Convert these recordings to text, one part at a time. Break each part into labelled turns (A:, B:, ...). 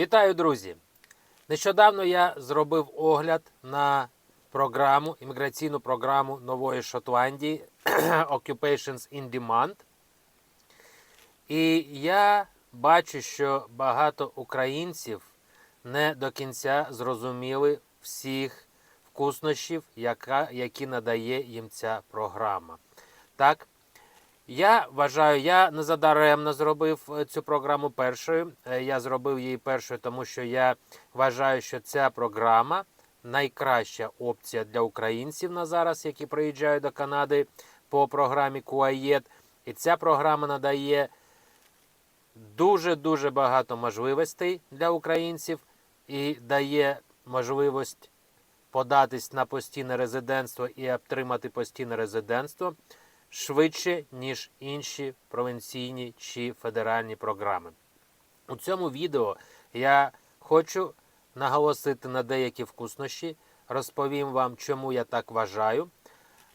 A: Вітаю, друзі! Нещодавно я зробив огляд на програму, імміграційну програму Нової Шотландії Occupations in Demand. І я бачу, що багато українців не до кінця зрозуміли всіх вкуснощів, які надає їм ця програма. Так, я вважаю, я незадаремно зробив е, цю програму першою. Е, Я зробив її першою, тому що я вважаю, що ця програма найкраща опція для українців на зараз, які приїжджають до Канади по програмі Куаєт. І ця програма надає дуже-дуже багато можливостей для українців і дає можливість податись на постійне резидентство і отримати постійне резидентство швидше, ніж інші провінційні чи федеральні програми. У цьому відео я хочу наголосити на деякі вкуснощі, розповім вам, чому я так вважаю.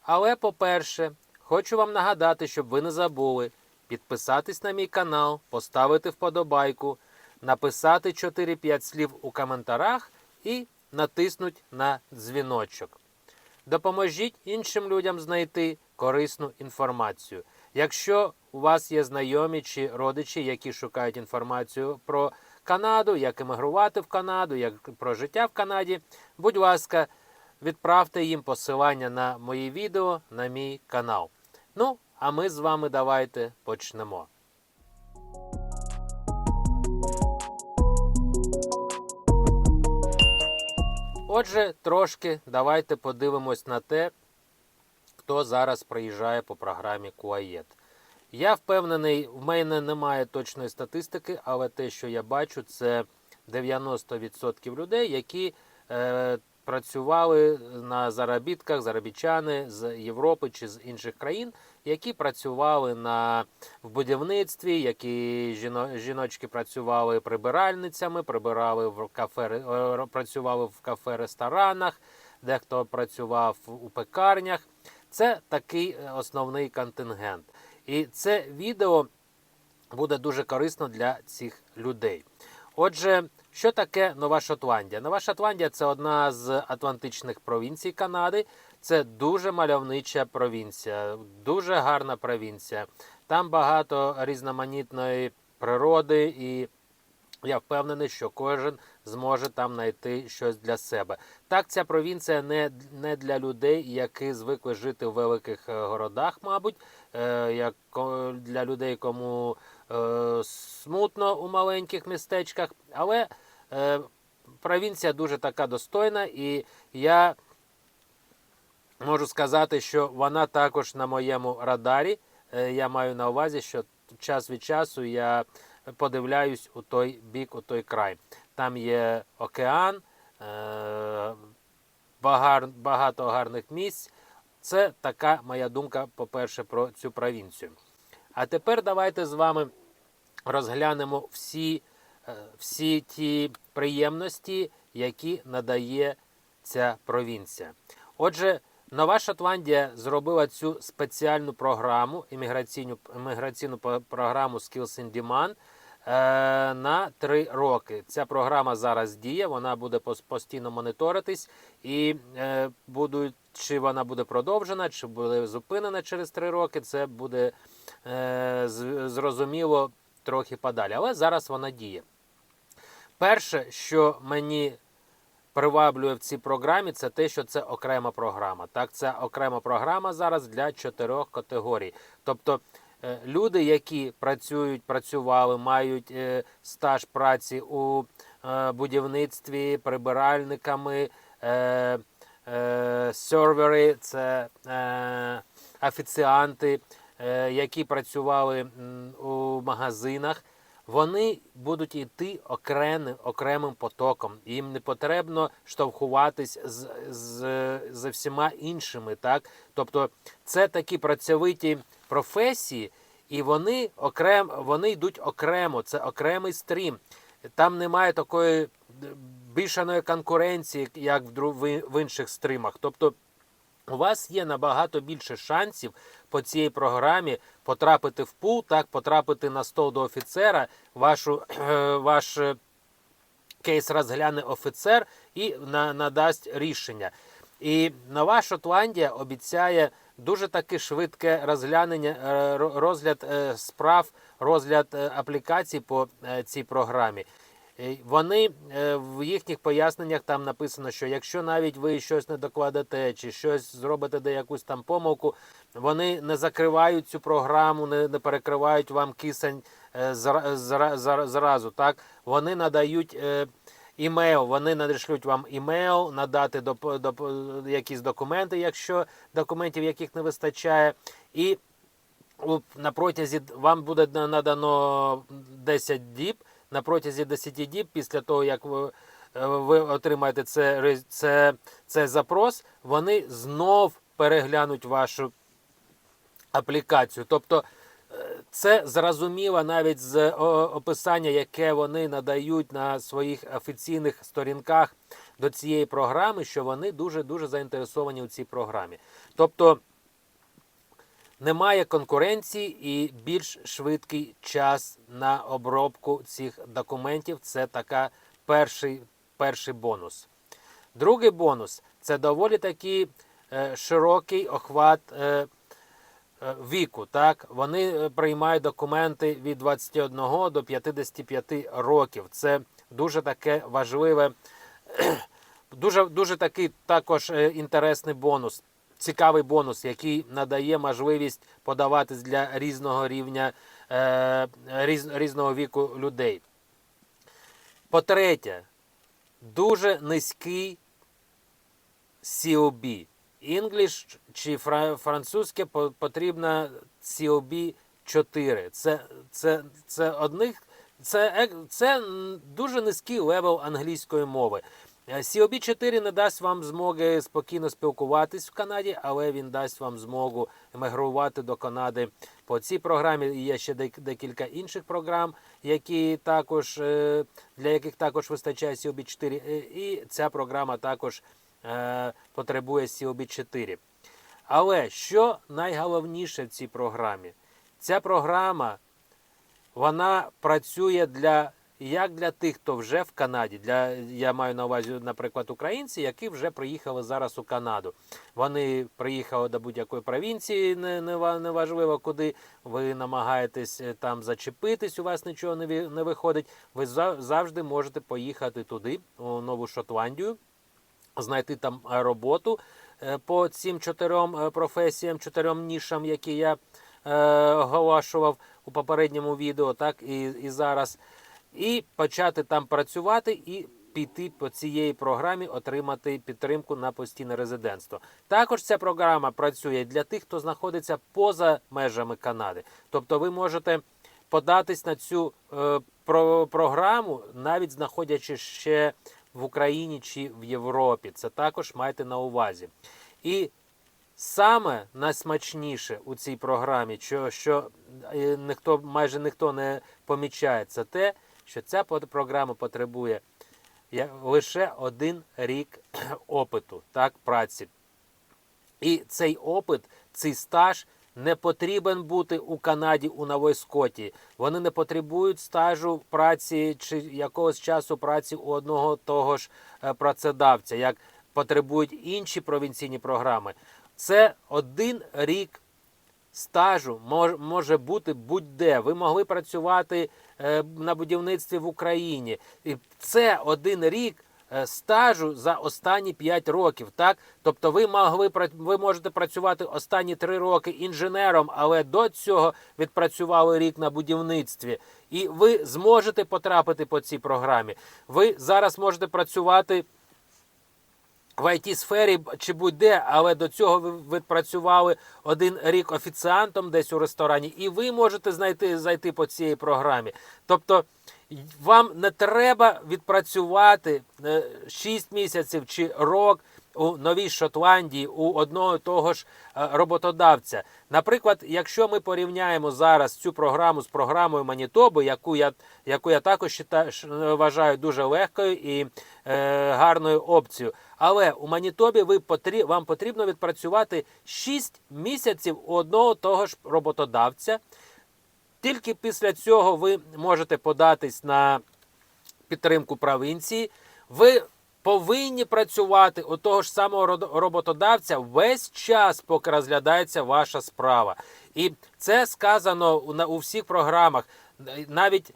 A: Але, по-перше, хочу вам нагадати, щоб ви не забули підписатись на мій канал, поставити вподобайку, написати 4-5 слів у коментарях і натиснути на дзвіночок. Допоможіть іншим людям знайти корисну інформацію. Якщо у вас є знайомі чи родичі, які шукають інформацію про Канаду, як емігрувати в Канаду, як про життя в Канаді, будь ласка, відправте їм посилання на мої відео на мій канал. Ну, а ми з вами давайте почнемо. Отже, трошки давайте подивимось на те, хто зараз приїжджає по програмі Куаєт. Я впевнений, в мене немає точної статистики, але те, що я бачу, це 90% людей, які е, працювали на заробітках, заробітчани з Європи чи з інших країн, які працювали на в будівництві, які жіно, жіночки працювали прибиральницями, прибирали в кафе, е, працювали в кафе-ресторанах, дехто працював у пекарнях. Це такий е, основний контингент. І це відео буде дуже корисно для цих людей. Отже, що таке Нова Шотландія? Нова Шотландія це одна з атлантичних провінцій Канади. Це дуже мальовнича провінція, дуже гарна провінція. Там багато різноманітної природи, і я впевнений, що кожен зможе там знайти щось для себе. Так, ця провінція не, не для людей, які звикли жити в великих е, городах, мабуть, е, як для людей, кому е, смутно у маленьких містечках. Але провінція дуже така достойна, і я можу сказати, що вона також на моєму радарі. Е, Я маю на увазі, що час від часу я подивляюсь у той бік, у той край. Там є океан, е, багато гарних місць. Це така моя думка, по-перше, про цю провінцію. А тепер давайте з вами розглянемо всі, е, всі ті приємності, які надає ця провінція. Отже, Нова Шотландія зробила цю спеціальну програму, імміграційну, імміграційну програму Skills in Demand е, на три роки. Ця програма зараз діє, вона буде постійно моніторитись, і е, будуть, чи вона буде продовжена, чи буде зупинена через три роки, це буде е, зрозуміло трохи подалі. Але зараз вона діє. Перше, що мені приваблює в цій програмі, це те, що це окрема програма. Так, це окрема програма зараз для чотирьох категорій. Тобто е, люди, які працюють, працювали, мають е, стаж праці у е, будівництві, прибиральниками, сервери, це офіціанти, які працювали у магазинах вони будуть йти окремим, окремим потоком. Їм не потрібно штовхуватись з, з, з всіма іншими. Так? Тобто це такі працьовиті професії, і вони, окрем, вони йдуть окремо, це окремий стрім. Там немає такої більшаної конкуренції, як в, в інших стримах. Тобто у вас є набагато більше шансів по цій програмі потрапити в пул, так, потрапити на стол до офіцера, вашу, ваш е, кейс розгляне офіцер і на, надасть рішення. І нова Шотландія обіцяє дуже таки швидке розглянення, е, розгляд е, справ, розгляд аплікацій по цій програмі. Е, Вони е, в їхніх поясненнях там написано, що якщо навіть ви щось не докладете чи щось зробите де якусь там помилку, вони не закривають цю програму, не, перекривають вам кисень е, зра- зра- зра- зразу. Так вони надають. Імейл, вони надішлють вам імейл, надати доп, доп, якісь документи, якщо документів яких не вистачає, і на протязі вам буде надано 10 діб. На протязі 10 діб, після того як ви, е, ви отримаєте це, це, це запрос, вони знов переглянуть вашу аплікацію. Тобто е, це зрозуміло навіть з описання, яке вони надають на своїх офіційних сторінках до цієї програми, що вони дуже дуже заінтересовані у цій програмі. Тобто немає конкуренції і більш швидкий час на обробку цих документів. Це така перший, перший бонус. Другий бонус це доволі таки е, широкий охват е, е, віку. Так? Вони е, приймають документи від 21 до 55 років. Це дуже таке важливе, дуже, дуже такий також е, інтересний бонус. Цікавий бонус, який надає можливість подаватись для різного рівня е, різ, різного віку людей. По-третє, дуже низький COB. English чи французьке по- потрібно COB 4. Це, це, це одних. Це, це дуже низький левел англійської мови. Е, COB 4 не дасть вам змоги спокійно спілкуватись в Канаді, але він дасть вам змогу емігрувати до Канади по цій програмі. І Є ще декілька інших програм, які також е, для яких також вистачає COB 4. Е, І ця програма також потребує COB 4. Але що найголовніше в цій програмі? Ця програма вона працює для як для тих, хто вже в Канаді. Для я маю на увазі, наприклад, українці, які вже приїхали зараз у Канаду. Вони приїхали до будь-якої провінції, не, не, не важливо куди. Ви намагаєтесь е, там зачепитись, у вас нічого не, не виходить. Ви за- завжди можете поїхати туди, у Нову Шотландію, знайти там роботу е, по цим чотирьом е, професіям, чотирьом нішам, які я е, оголошував у попередньому відео, так і, і зараз, і почати там працювати і піти по цієї програмі, отримати підтримку на постійне резидентство. Також ця програма працює для тих, хто знаходиться поза межами Канади. Тобто ви можете податись на цю е, про, програму, навіть знаходячись ще в Україні чи в Європі. Це також майте на увазі. І саме найсмачніше у цій програмі, що, що е, ніхто, майже ніхто не помічає, це те, що ця програма потребує лише один рік опиту, так, праці. І цей опит, цей стаж не потрібен бути у Канаді у Новій Скотії. Вони не потребують стажу праці чи якогось часу праці у одного того ж е, працедавця, як потребують інші провінційні програми. Це один рік стажу може бути будь-де. Ви могли працювати на будівництві в Україні. І це один рік е, стажу за останні 5 років. Так? Тобто ви могли ви можете працювати останні 3 роки інженером, але до цього відпрацювали рік на будівництві. І ви зможете потрапити по цій програмі. Ви зараз можете працювати в it сфері чи будь-де, але до цього ви відпрацювали один рік офіціантом десь у ресторані, і ви можете знайти зайти по цій програмі. Тобто вам не треба відпрацювати 6 місяців чи рок у Новій Шотландії у одного того ж е, роботодавця. Наприклад, якщо ми порівняємо зараз цю програму з програмою Манітоби, яку я, яку я також вважаю дуже легкою і е, гарною опцією. Але у Манітобі ви потрі, вам потрібно відпрацювати 6 місяців у одного того ж роботодавця. Тільки після цього ви можете податись на підтримку провінції, ви повинні працювати у того ж самого роботодавця весь час, поки розглядається ваша справа. І це сказано у всіх програмах. Навіть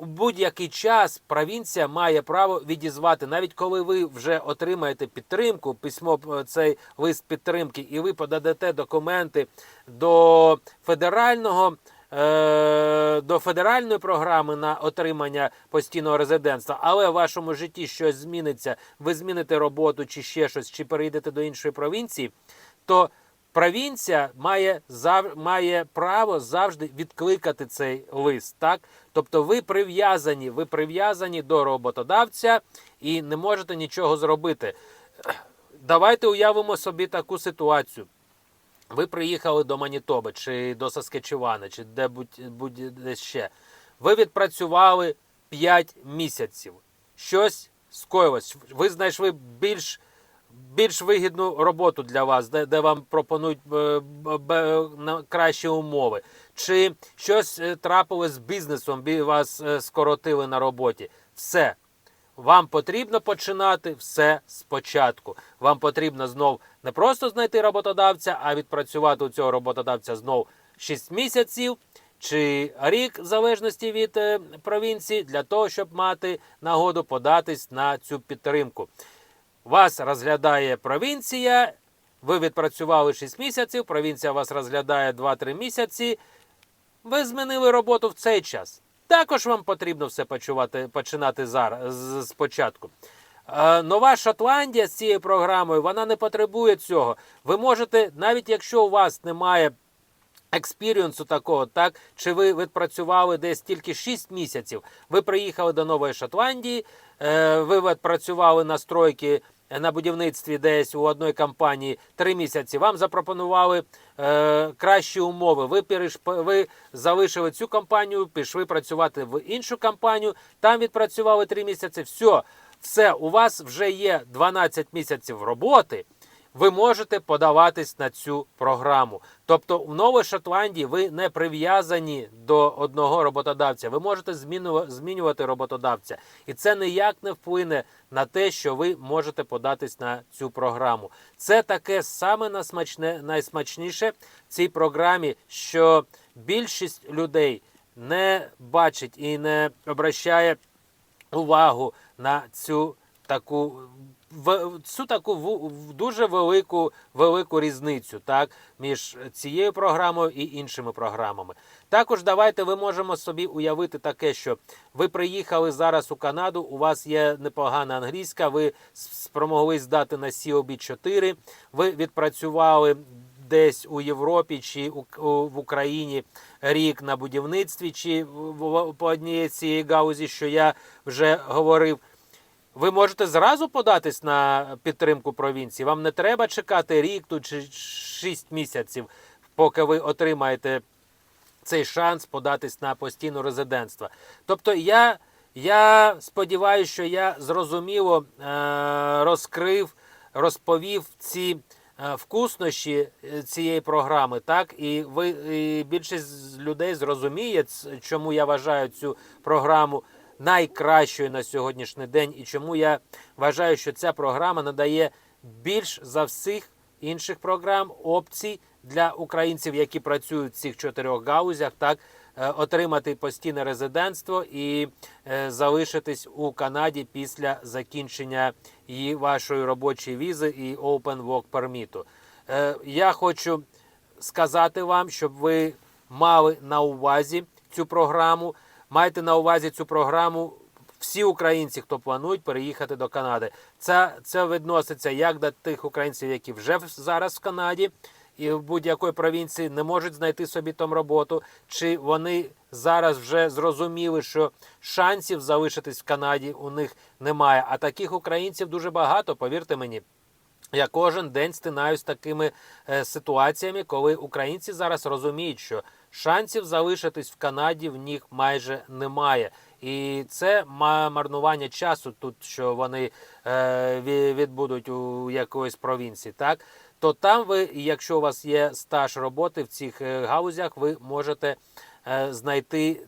A: у будь-який час провінція має право відізвати, навіть коли ви вже отримаєте підтримку, письмо е, цей лист підтримки, і ви подадете документи до федерального. е, До федеральної програми на отримання постійного резидентства, але в вашому житті щось зміниться, ви зміните роботу чи ще щось, чи перейдете до іншої провінції, то провінція має зав... має право завжди відкликати цей лист. Так, тобто, ви прив'язані, ви прив'язані до роботодавця і не можете нічого зробити. Давайте уявимо собі таку ситуацію. Ви приїхали до Манітоби чи до Саскечевана, чи де будь, будь ще. Ви відпрацювали 5 місяців. Щось скоїлось. Ви знайшли більш, більш вигідну роботу для вас, де, де вам пропонують е, б- б- на кращі умови. Чи щось е, трапилось з бізнесом, бі- вас е, скоротили на роботі. Все. Вам потрібно починати все спочатку. Вам потрібно знов не просто знайти роботодавця, а відпрацювати у цього роботодавця знов 6 місяців чи рік, в залежності від е, провінції, для того, щоб мати нагоду податись на цю підтримку. Вас розглядає провінція, ви відпрацювали 6 місяців, провінція вас розглядає 2-3 місяці. Ви змінили роботу в цей час. Також вам потрібно все почувати, починати зараз з- спочатку. Е, Нова Шотландія з цією програмою вона не потребує цього. Ви можете, навіть якщо у вас немає експіріенсу такого, так чи ви відпрацювали десь тільки 6 місяців. Ви приїхали до Нової Шотландії, е, ви відпрацювали на стройки на будівництві десь у одної компанії три місяці. Вам запропонували е, кращі умови. Ви переш, ви залишили цю компанію, пішли працювати в іншу компанію. Там відпрацювали три місяці. Все, все, у вас вже є 12 місяців роботи ви можете подаватись на цю програму. Тобто в Новій Шотландії ви не прив'язані до одного роботодавця. Ви можете змінювати роботодавця, і це ніяк не вплине на те, що ви можете податись на цю програму. Це таке саме насмачне, найсмачніше в цій програмі, що більшість людей не бачить і не обращає увагу на цю таку в цю таку в- дуже велику велику різницю так між цією програмою і іншими програмами. Також давайте ви можемо собі уявити таке, що ви приїхали зараз у Канаду, у вас є непогана англійська, ви с- спромогли здати на COB 4 ви відпрацювали десь у Європі чи в Україні рік на будівництві, чи по одній цієї гаузі, що я вже говорив. Ви можете зразу податись на підтримку провінції. Вам не треба чекати рік тут чи шість місяців, поки ви отримаєте цей шанс податись на постійне резидентство. Тобто я, я сподіваюся, що я зрозуміло е, розкрив, розповів ці е, вкуснощі е, цієї програми, так і ви і більшість людей зрозуміє, чому я вважаю цю програму найкращою на сьогоднішній день, і чому я вважаю, що ця програма надає більш за всіх інших програм опцій для українців, які працюють в цих чотирьох гаузях, так е, отримати постійне резидентство і е, залишитись у Канаді після закінчення її вашої робочої візи і Open Work Permit. Е, Я хочу сказати вам, щоб ви мали на увазі цю програму. Майте на увазі цю програму всі українці, хто планують переїхати до Канади. Це, це відноситься як до тих українців, які вже зараз в Канаді і в будь-якої провінції не можуть знайти собі там роботу, чи вони зараз вже зрозуміли, що шансів залишитись в Канаді у них немає. А таких українців дуже багато, повірте мені. Я кожен день стинаюсь такими е, ситуаціями, коли українці зараз розуміють, що шансів залишитись в Канаді в них майже немає. І це ма- марнування часу тут, що вони е, відбудуть у якоїсь провінції, так? То там ви, якщо у вас є стаж роботи в цих е, гаузях, ви можете е, знайти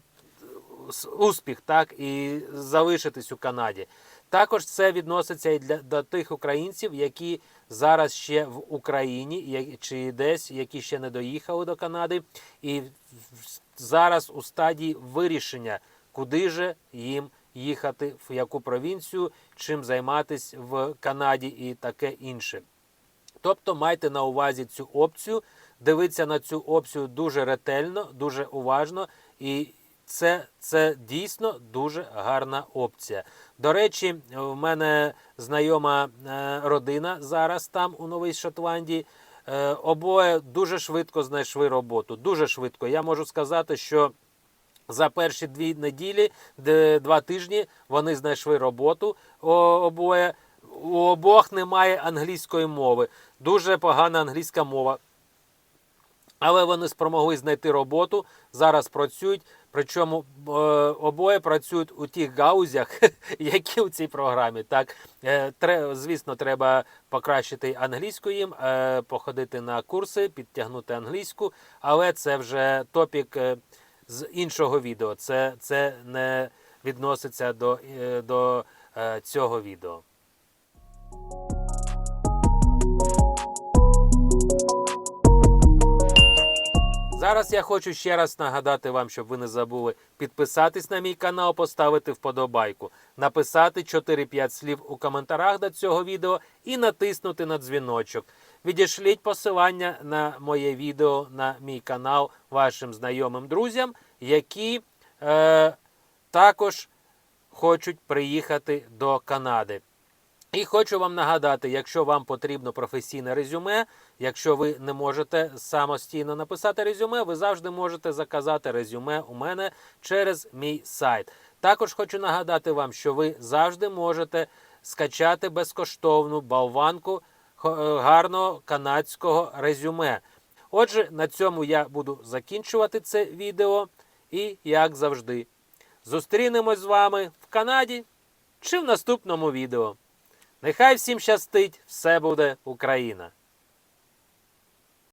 A: с- успіх, так і залишитись у Канаді. Також це відноситься і для до тих українців, які зараз ще в Україні, чи десь, які ще не доїхали до Канади, і зараз у стадії вирішення, куди же їм їхати, в яку провінцію, чим займатись в Канаді і таке інше. Тобто майте на увазі цю опцію, дивіться на цю опцію дуже ретельно, дуже уважно, і це, це дійсно дуже гарна опція. До речі, в мене знайома е, родина зараз там у Новій Шотландії. Е, Обоє дуже швидко знайшли роботу. Дуже швидко. Я можу сказати, що за перші дві неділі, два тижні вони знайшли роботу обоє. У обох немає англійської мови. Дуже погана англійська мова. Але вони спромогли знайти роботу, зараз працюють. Причому е, обоє працюють у тих гаузях, які у цій програмі. Так, е, звісно, треба покращити англійську їм, е, походити на курси, підтягнути англійську, але це вже топік з іншого відео. Це, це не відноситься до, до цього відео. Зараз я хочу ще раз нагадати вам, щоб ви не забули підписатись на мій канал, поставити вподобайку, написати 4-5 слів у коментарях до цього відео і натиснути на дзвіночок. Відішліть посилання на моє відео на мій канал вашим знайомим друзям, які е, також хочуть приїхати до Канади. І хочу вам нагадати, якщо вам потрібно професійне резюме, якщо ви не можете самостійно написати резюме, ви завжди можете заказати резюме у мене через мій сайт. Також хочу нагадати вам, що ви завжди можете скачати безкоштовну болванку е, гарного канадського резюме. Отже, на цьому я буду закінчувати це відео. І як завжди, зустрінемось з вами в Канаді чи в наступному відео. Нехай всім щастить, все буде Україна!